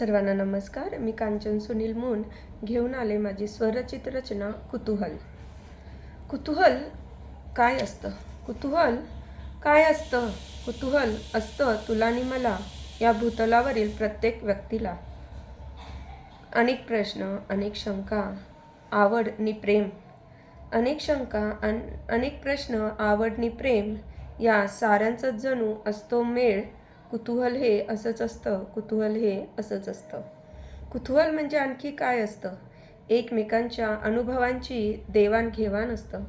सर्वांना नमस्कार. मी कांचन सुनील मून घेऊन आले माझी स्वरचित रचना कुतूहल. कुतूहल काय असतं? कुतूहल काय असतं? कुतूहल असतं तुला आणि मला या भूतलावरील प्रत्येक व्यक्तीला. अनेक प्रश्न अनेक शंका आवड नि प्रेम. अनेक शंका अन अनेक प्रश्न आवड नि प्रेम या साऱ्यांचाच जणू असतो मेळ कुतूहल हे असंच असतं कुतूहल हे असंच असतं. कुतूहल म्हणजे आणखी काय असतं? एकमेकांच्या अनुभवांची देवाणघेवाण असतं.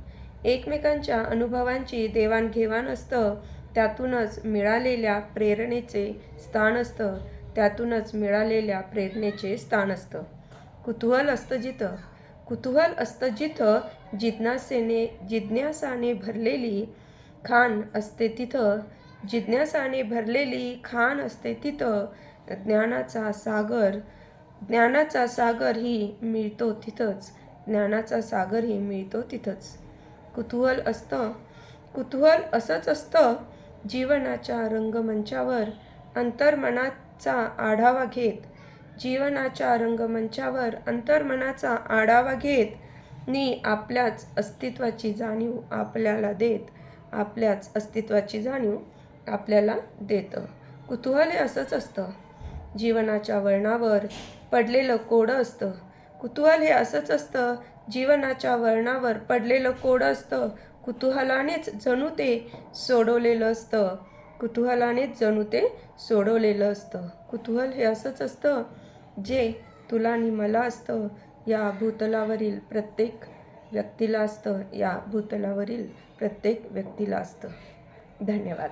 एकमेकांच्या अनुभवांची देवाणघेवाण असतं त्यातूनच मिळालेल्या प्रेरणेचे स्थान असतं त्यातूनच मिळालेल्या प्रेरणेचे स्थान असतं. कुतूहल असतं जिथं. कुतूहल असतं जिथं जिज्ञासेने जिज्ञासाने भरलेली खाण असते तिथं. जिज्ञासाने भरलेली खाण असते तिथं ज्ञानाचा सागर ज्ञानाचा सागर ही मिळतो तिथंच ज्ञानाचा सागरही मिळतो तिथंच. कुतूहल असतं कुतूहल असंच असतं जीवनाच्या रंगमंचावर अंतर्मनाचा आढावा घेत. जीवनाच्या रंगमंचावर अंतर्मनाचा आढावा घेत. नि आपल्याच अस्तित्वाची जाणीव आपल्याला देत आपल्याच अस्तित्वाची जाणीव आपल्याला देतं. कुतूहल हे असंच असतं. जीवनाच्या वळणावर पडलेलं कोडं असतं. कुतूहल हे असंच असतं. जीवनाच्या वळणावर पडलेलं कोडं असतं. कुतूहलानेच जणू ते सोडवलेलं असतं. कुतूहलानेच जणू ते सोडवलेलं असतं. कुतूहल हे असंच असतं जे तुला आणि मला असतं. या भूतलावरील प्रत्येक व्यक्तीला असतं. या भूतलावरील प्रत्येक व्यक्तीला असतं. धन्यवाद.